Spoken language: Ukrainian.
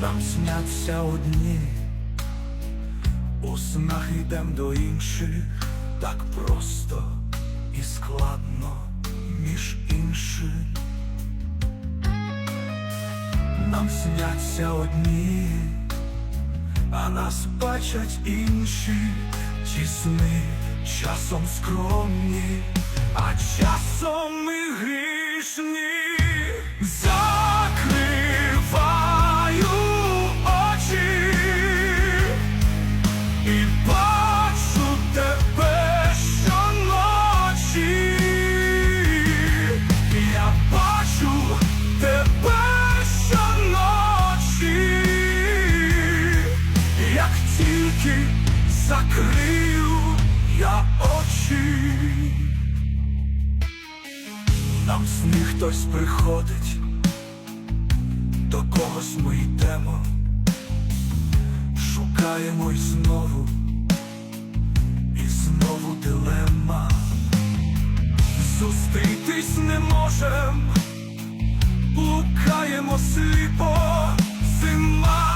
Нам сняться одні, у снах йдем до інших, так просто і складно між іншим. Нам сняться одні, а нас бачать інші, ті сни часом скромні, а часом тільки закрию я очі. Нам сни хтось приходить, до когось ми йдемо, шукаємо й знову, і знову дилема. Зустрітись не можем, блукаємо сліпо, зима